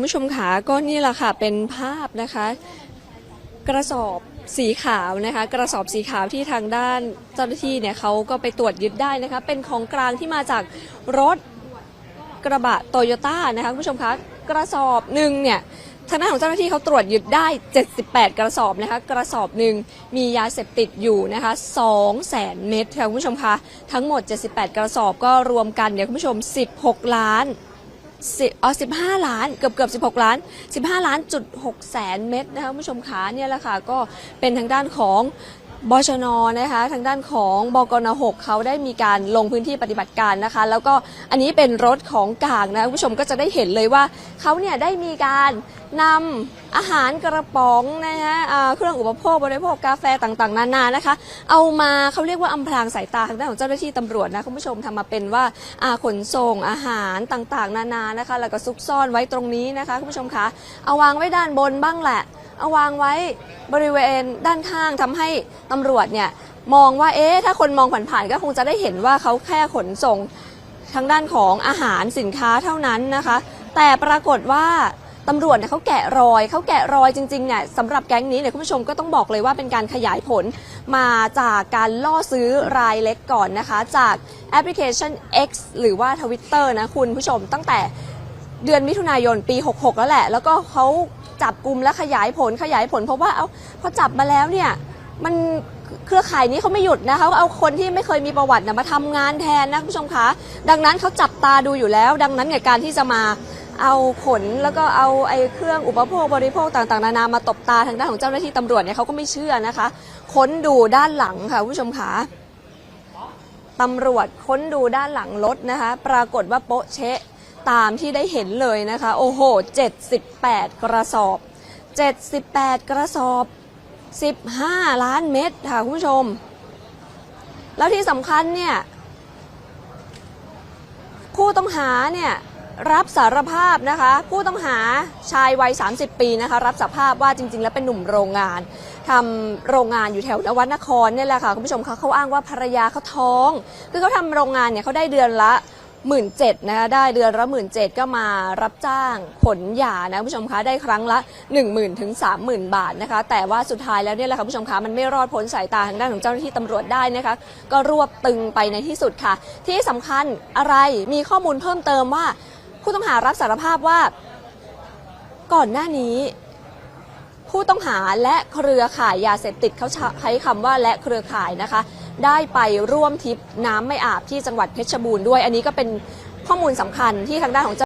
คุณผู้ชมขาก็นี่แหละค่ะเป็นภาพนะคะ กระสอบสีขาวนะคะ กระสอบสีขาวที่ทางด้านเจ้าหน้าที่เนี่ยเขาก็ไปตรวจยึดได้นะคะ เป็นของกลางที่มาจากรถกระบะโตโยต้านะคะคุณผู้ชมคะกระสอบหนึ่งเนี่ยทางด้านของเจ้าหน้าที่เขาตรวจยึดได้ 78 กระสอบนะคะ กระสอบหนึ่งมียาเสพติดอยู่นะคะ2แสนเม็ดค่ะคุณผู้ชมคะ ทั้งหมด 78 กระสอบก็รวมกันเนี่ยคุณผู้ชม 16 ล้าน อ๋อสิบห้าล้านเกือบเกือบสิบหกล้านสิบห้าล้านจุดหกแสนเม็ดนะคะคุณผู้ชมขาเนี่ยแหละค่ะก็เป็นทางด้านของ บชนนะคะทางด้านของบกน6เขาได้มีการลงพื้นที่ปฏิบัติการนะคะ แล้วก็อันนี้เป็นรถของกลางนะคุณผู้ชมก็จะได้เห็นเลยว่าเขาเนี่ยได้มีการนำอาหารกระป๋องนะคะเครื่องอุปโภคบริโภคกาแฟต่างๆ นานานะคะ เอามาเขาเรียกว่าอำพรางสายตาทางด้านของเจ้าหน้าที่ตำรวจนะคุณผู้ชมทำมาเป็นว่าขนส่งอาหารต่างๆ นานานะคะ แล้วก็ซุกซ่อนไว้ตรงนี้นะคะคุณผู้ชมคะเอาวางไว้ด้านบนบ้างแหละ เอาวางไว้บริเวณด้านข้างทำให้ตำรวจเนี่ยมองว่าเอ๊ะถ้าคนมองผ่านๆก็คงจะได้เห็นว่าเขาแค่ขนส่งทางด้านของอาหารสินค้าเท่านั้นนะคะ แต่ปรากฏว่าตำรวจเนี่ยเขาแกะรอยเขาแกะรอยจริงๆเนี่ยสำหรับแก๊งนี้เนี่ยคุณผู้ชมก็ต้องบอกเลยว่าเป็นการขยายผลมาจากการล่อซื้อรายเล็กก่อนนะคะ จากแอปพลิเคชัน X หรือว่า Twitter นะคุณผู้ชมตั้งแต่เดือนมิถุนายนปี 66 แล้วแหละ แล้วก็เขา จับกลุ่มและขยายผลขยายผลเพราะว่าเอาพอจับมาแล้วเนี่ยมันเครือข่ายนี้เขาไม่หยุดนะคะเขาเอาคนที่ไม่เคยมีประวัตินะมาทำงานแทนนะคุณผู้ชมคะดังนั้นเขาจับตาดูอยู่แล้ว ดังนั้นเนี่ยการที่จะมาเอาขนแล้วก็เอาไอ้เครื่องอุปโภคบริโภคต่างๆ นานามาตบตาทางด้านของเจ้าหน้าที่ตำรวจเนี่ยเขาก็ไม่เชื่อนะคะ ค้นดูด้านหลังค่ะคุณผู้ชมคะตำรวจค้นดูด้านหลังรถนะคะ ปรากฏว่าโป๊ะเชะ ตามที่ได้เห็นเลยนะคะ โอ้โห 78 กระสอบ 78 กระสอบ 15 ล้านเม็ดค่ะคุณผู้ชม แล้วที่สำคัญเนี่ย ผู้ต้องหาเนี่ยรับสารภาพนะคะ ผู้ต้องหาชายวัย 30 ปีนะคะ รับสารภาพว่าจริง ๆ แล้วเป็นหนุ่มโรงงานทำโรงงานอยู่แถวนวัดนครเนี่ยแหละค่ะ คุณผู้ชมคะเขาอ้างว่าภรรยาเขาท้อง คือเขาทำโรงงานเนี่ยเขาได้เดือนละ หมื่นเจ็ดนะคะได้เดือนละหมื่นเจ็ดก็มารับจ้างขนหยานะคุณผู้ชมคะได้ครั้งละ 1 0,000ถึง30,000 บาทนะคะ แต่ว่าสุดท้ายแล้วเนี่ยแหละค่ะคุณผู้ชมคะมันไม่รอดพ้นสายตาทางด้านของเจ้าหน้าที่ตำรวจได้นะคะ ก็รวบตึงไปในที่สุดค่ะ ที่สำคัญอะไรมีข้อมูลเพิ่มเติมว่า ผู้ต้องหารับสารภาพว่า ก่อนหน้านี้ผู้ต้องหาและเครือข่ายยาเสพติดเขาใช้คำว่าและเครือข่ายนะคะ ได้ไปร่วมทริปน้ำไม่อาบที่จังหวัดเพชรบูรณ์ด้วย อันนี้ก็เป็นข้อมูลสำคัญที่ทางด้านของ